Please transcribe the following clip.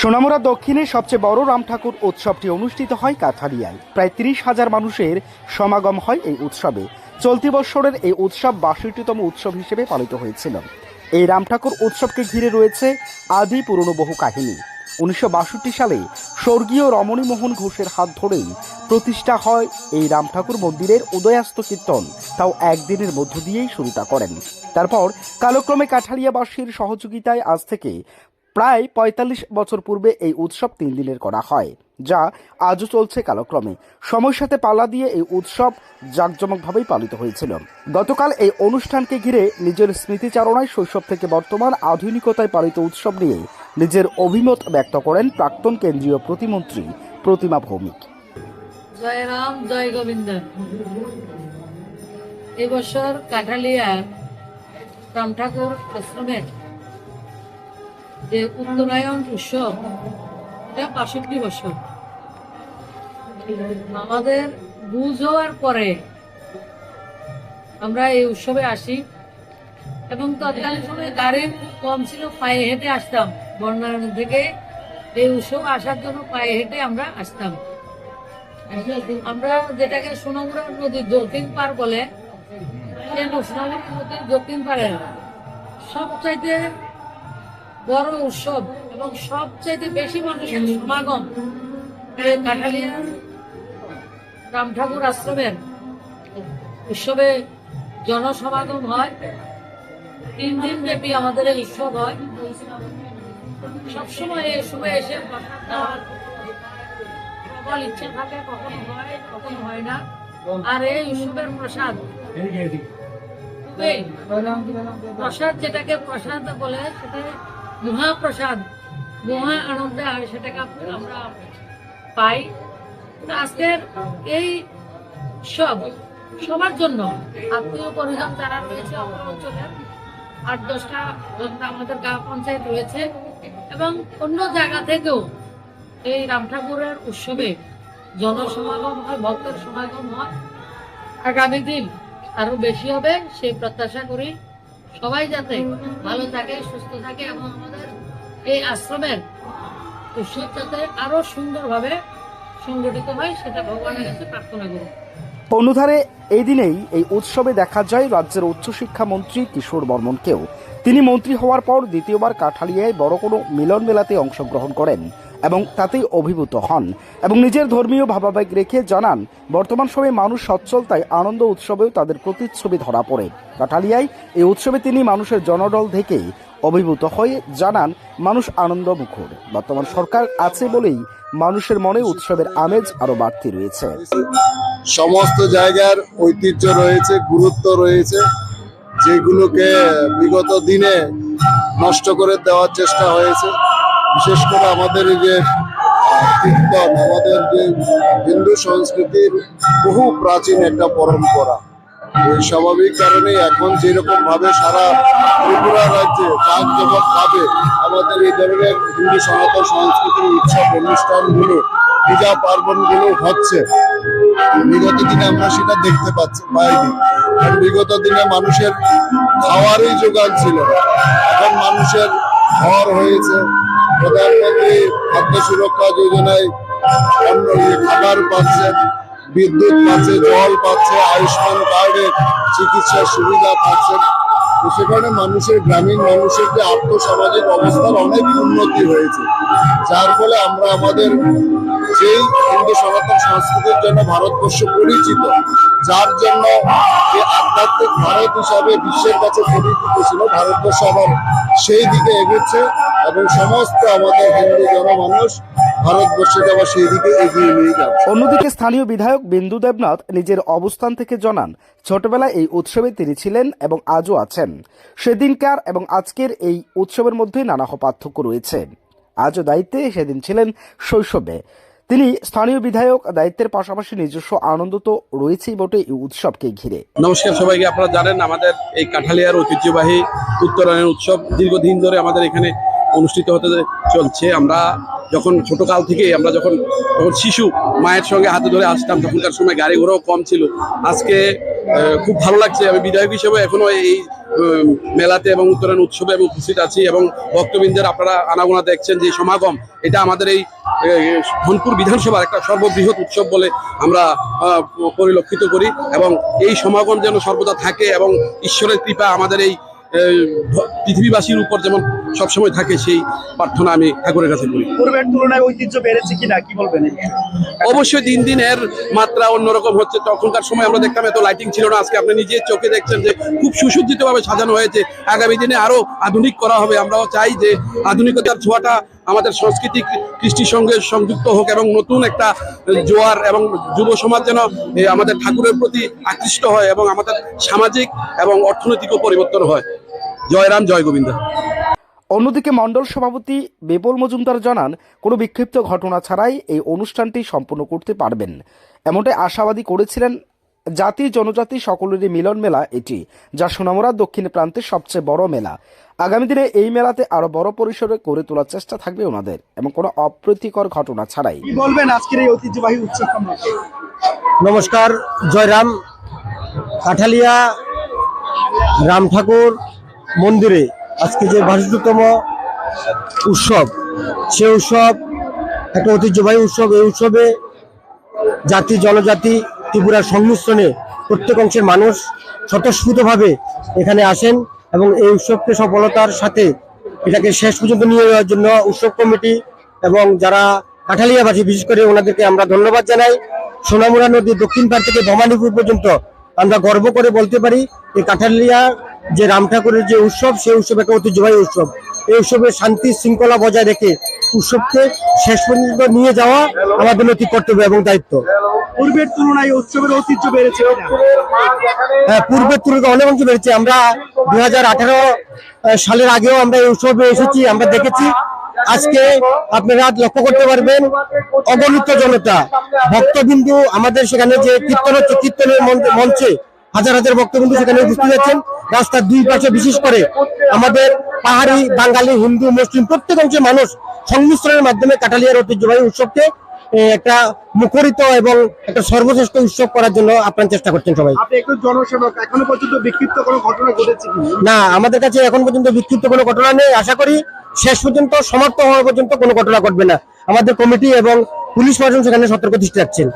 সোনামুড়া দক্ষিণে সবচেয়ে বড় রাম ঠাকুর উৎসবটি অনুষ্ঠিত হয় কাঠালিয়ায় প্রায় তিরিশ হাজার মানুষের সমাগম হয় এই উৎসবে। চলতি বছরের এই উৎসব বাষট্টিতম উৎসব হিসেবে পালিত হয়েছিল। এই রাম ঠাকুর উৎসবকে ঘিরে রয়েছে আদি পুরনো বহু কাহিনী। উনিশশো বাষট্টি সালে স্বর্গীয় রমণীমোহন ঘোষের হাত ধরেই প্রতিষ্ঠা হয় এই রাম ঠাকুর মন্দিরের উদয়াস্ত কীর্তন। তাও একদিনের মধ্য দিয়েই শুরুটা করেন। তারপর কালক্রমে কাঠালিয়াবাসীর সহযোগিতায় আজ থেকে প্রায় পঁয়তাল্লিশ বছর পূর্বে এই উৎসব তিন দিনের করা হয়, যা আজও চলছে কালক্রমে। সময়ের সাথে পাল্লা দিয়ে এই উৎসব জাঁকজমকভাবেই পালিত হয়েছিল। গতকাল এই অনুষ্ঠানকে ঘিরে নিজের স্মৃতিচারণায় শৈশব থেকে বর্তমান আধুনিকতায় পালিত উৎসব নিয়ে নিজের অভিমত ব্যক্ত করেন প্রাক্তন কেন্দ্রীয় প্রতিমন্ত্রী প্রতিমা ভৌমিক। জয় রাম, জয় গোবিন্দ। এবছর কাঠালিয়া রাম ঠাকুর আশ্রমের যে উত্তরায়ণ উৎসব, এটা বাষট্টি বছর। আমাদের বুঝ হওয়ার পরে আমরা এই উৎসবে আসি। এবং তৎকালীন সময় গাড়ি কম ছিল, পায়ে হেঁটে আসতাম। বর্ণায়ন থেকে এই উৎসব আসার জন্য পায়ে হেঁটে আমরা আসতাম। আমরা যেটাকে সোনামুড়া নদীর দক্ষিণ পার বলে সোনামুড়া নদীর দক্ষিণ পারে সবচাইতে বড় উৎসব এবং সবচাইতে বেশি মানুষের সমাগম রাম ঠাকুর আশ্রমের উৎসবে জনসমাগম হয়। তিন দিন ব্যাপী আমাদের এই উৎসব হয়। সবসময় এই সময় এসে সকল ইচ্ছা থাকে, কখনো হয় কখনো হয় না। আর এই উৎসবের প্রসাদ প্রসাদ যেটাকে প্রসাদ বলে, সেটা মহাপ্রসাদ, মহা আনন্দে সেটাকে আমরা পাই। আজকের এই সব সবার জন্য আত্মীয় পরিজন যারা রয়েছে অঞ্চলের আট দশটা আমাদের গ্রাম পঞ্চায়েত রয়েছে এবং অন্য জায়গা থেকেও এই রাম ঠাকুরের উৎসবে জনসমাগম হয়, ভক্তের সমাগম হয়। আগামী দিন আরও বেশি হবে, সেই প্রত্যাশা করি। সবাই যাতে ভালো থাকে, সুস্থ থাকে এবং আমাদের এই আশ্রমের উৎসব যাতে আরও সুন্দরভাবে সংগঠিত হয়, সেটা ভগবানের কাছে প্রার্থনা করি। অনুধারে এই দিনেই এই উৎসবে দেখা যায় রাজ্যের উচ্চশিক্ষা মন্ত্রী কিশোর বর্মনকেও। তিনি মন্ত্রী হওয়ার পর দ্বিতীয়বার কাঠালিয়ায় বড় কোনো মিলন মেলাতে অংশগ্রহণ করেন। এবং তাতেই অভিভূত হন এবং নিজের ধর্মীয় ভাবাবেগ রেখে জানান, বর্তমান সময়ে মানুষ সচ্ছল, তাই আনন্দ উৎসবেও তাদের প্রতিচ্ছবি ধরা পড়ে। কাটালিয়ায় এই উৎসবে তিনি মানুষের জনদল থেকেই অভিভূত হয়ে জানান, মানুষ আনন্দ মুখর বর্তমান সরকার আছে বলেই মানুষের মনে উৎসবের আমেজ আরও বাড়তি রয়েছে। সমস্ত জায়গার ঐতিহ্য রয়েছে, গুরুত্ব রয়েছে, যেগুলোকে বিগত দিনে নষ্ট করে দেওয়ার চেষ্টা হয়েছে। বিশেষ করে আমাদের এই যে কীর্তন, আমাদের যে হিন্দু সংস্কৃতির বহু প্রাচীন একটা পরম্পরা। স্বাভাবিক কারণে এখন যেরকম ভাবে সারা ত্রিপুরা রাজ্যে জাঁকজমক ভাবে আমাদের এই ধরনের হিন্দু সনাতন সংস্কৃতির উৎসব, অনুষ্ঠানগুলো, পূজা পার্বণগুলো হচ্ছে। বিগত দিনে আমরা সেটা দেখতে পাচ্ছি, পাইনি। কারণ বিগত দিনে মানুষের খাওয়ারই যোগান ছিল এখন মানুষের ঘর হয়েছে প্রধানমন্ত্রী খাদ্য সুরক্ষা যোজনায় অন্ন ইয়ে খাবার পাচ্ছে, বিদ্যুৎ পাচ্ছে, জল পাচ্ছে, আয়ুষ্মান কার্ডের চিকিৎসার সুবিধা পাচ্ছেন তো সেখানে মানুষের, গ্রামীণ মানুষের যে আর্থসামাজিক অবস্থার অনেক উন্নতি হয়েছে। যার ফলে আমরা আমাদের যেই হিন্দু সনাতন সংস্কৃতির জন্য ভারতবর্ষ পরিচিত, যার জন্য যে আধ্যাত্মিক ভারত হিসাবে বিশ্বের কাছে পরিচিত ছিল, ভারতবর্ষ আবার সেই দিকে এগোচ্ছে এবং সমস্ত আমাদের হিন্দু জনমানুষ ভারতবর্ষকে আবার এগিয়ে নিয়ে যাচ্ছে। অন্যদিকে স্থানীয় বিধায়ক বিন্দু দেবনাথ নিজের অবস্থান থেকে জানান ছোটবেলায় এই উৎসবে তিনি ছিলেন এবং আজও আছেন। সেদিনকার এবং আজকের এই উৎসবের মধ্যে নানা পার্থক্য রয়েছে। আজও দায়িত্বে সেদিন ছিলেন শৈশবে। তিনি স্থানীয় বিধায়ক দায়িত্বের পাশাপাশি নিজস্ব আনন্দ তো রয়েছেই বটে এই উৎসবকে ঘিরে। নমস্কার সবাইকে আপনারা জানেন আমাদের এই কাঠালিয়ার ঐতিহ্যবাহী উত্তরায়ণ উৎসব দীর্ঘদিন ধরে আমাদের এখানে অনুষ্ঠিত হতে চলছে, আমরা যখন ছোটকাল থেকে আমরা যখন যখন শিশু মায়ের সঙ্গে হাতে ধরে আসতাম, তখনকার সময় গাড়ি ঘোড়াও কম ছিল। আজকে খুব ভালো লাগছে আমি বিধায়ক হিসেবে এখনও এই মেলাতে এবং উত্তরায়ণ উৎসবে আমি উপস্থিত আছি এবং ভক্তবৃন্দের আপনারা আনাগোনা দেখছেন যে সমাগম, এটা আমাদের এই ধনপুর বিধানসভার একটা সর্ববৃহৎ উৎসব বলে আমরা পরিলক্ষিত করি এবং এই সমাগম যেন সর্বদা থাকে এবং ঈশ্বরের কৃপা আমাদের এই পৃথিবীবাসীর উপর যেমন সবসময় থাকে সেই প্রার্থনা আমি ঠাকুরের কাছে করি। পূর্বের তুলনায় ঐতিহ্য বেড়েছে কিনা কি বলবেন অবশ্যই দিন দিন এর মাত্রা অন্যরকম হচ্ছে। তখনকার সময় আমরা দেখতাম এত লাইটিং ছিল না আজকে আপনি নিজের চোখে দেখছেন যে খুব সুসজ্জিত ভাবে সাজানো হয়েছে। আগামী দিনে আরও আধুনিক করা হবে। আমরাও চাই যে আধুনিকতার ছোঁয়াটা আমাদের সংস্কৃতি কৃষ্টির সঙ্গে সংযুক্ত হোক এবং নতুন একটা জোয়ার এবং যুব সমাজ যেন আমাদের ঠাকুরের প্রতি আকৃষ্ট হয় এবং আমাদের সামাজিক এবং অর্থনৈতিকও পরিবর্তন হয়। জয় রাম, জয় গোবিন্দ। অন্যদিকে মণ্ডল সভাপতি বেপল মজুমদার জানান, কোনো বিক্ষিপ্ত ঘটনা ছাড়াই এই অনুষ্ঠানটি সম্পন্ন করতে পারবেন। এমনটাই আশাবাদী করেছিলেন জাতি জনজাতি সকলেরই মিলন মেলা এটি, যা সোনামুড়া দক্ষিণ প্রান্তের সবচেয়ে বড় মেলা। আগামী দিনে এই মেলাতে আরও বড় পরিসরে করে তোলার চেষ্টা থাকবে ওনাদের এবং কোনো অপ্রীতিকর ঘটনা ছাড়াই। বলবেন আজকের এই ঐতিহ্যবাহী উৎসব নমস্কার জয়রাম কাঠালিয়া রাম ঠাকুর মন্দিরে আজকে যে বাষট্টিতম উৎসব সে উৎসব একটা ঐতিহ্যবাহী উৎসব। এই উৎসবে জাতি জনজাতি ত্রিপুরার সংমিশ্রণে প্রত্যেক অংশের মানুষ স্বতঃস্ফূর্তভাবে এখানে আসেন। এবং এই উৎসবকে সফলতার সাথে এটাকে শেষ পর্যন্ত নিয়ে যাওয়ার জন্য উৎসব কমিটি এবং যারা কাঠালিয়াবাসী, বিশেষ করে ওনাদেরকে আমরা ধন্যবাদ জানাই। সোনামুড়া নদীর দক্ষিণ পার থেকে ভবানীপুর পর্যন্ত আমরা গর্ব করে বলতে পারি, এই কাঁঠালিয়া যে রাম ঠাকুরের যে উৎসব, সেই উৎসব একটা ঐতিহ্যবাহী উৎসব। এই উৎসবে শান্তি শৃঙ্খলা বজায় রেখে উৎসবকে শেষ পর্যন্ত নিয়ে যাওয়া আমাদের নৈতিক কর্তব্য এবং দায়িত্ব। পূর্বের তুলনায় উৎসবের ঐতিহ্য বেড়েছে হ্যাঁ পূর্বের তুলনায় অনেক অংশ বেড়েছে। আমরা দুই সালের আগেও আমরা এই উৎসবে এসেছি আমরা দেখেছি। আজকে আপনারা লক্ষ্য করতে পারবেন অগণিত জনতা ভক্তবিন্দু আমাদের সেখানে যে কীর্তন হচ্ছে কীর্তনের মঞ্চ- মঞ্চে হাজার হাজার ভক্তবিন্দু সেখানে উপস্থিত আছেন। রাস্তার দুই পাশে বিশেষ করে আমাদের পাহাড়ি বাঙালি হিন্দু মুসলিম প্রত্যেক অংশের মানুষ সংমিশ্রণের মাধ্যমে কাটালিয়ার ঐতিহ্যবাহী উৎসবকে একটা মুখরিত এবং একটা সর্বশ্রেষ্ঠ উৎসব করার জন্য আপনার চেষ্টা করছেন সবাই। আপনি একটু জনসেবক এখনও পর্যন্ত বিক্ষিপ্ত কোনো ঘটনা ঘটেছে না আমাদের কাছে এখন পর্যন্ত বিক্ষিপ্ত কোনো ঘটনা নেই। আশা করি শেষ পর্যন্ত সমাপ্ত হওয়া পর্যন্ত কোনো ঘটনা ঘটবে না। আমাদের কমিটি এবং পুলিশ প্রশাসন সেখানে সতর্ক দৃষ্টি রাখছেন।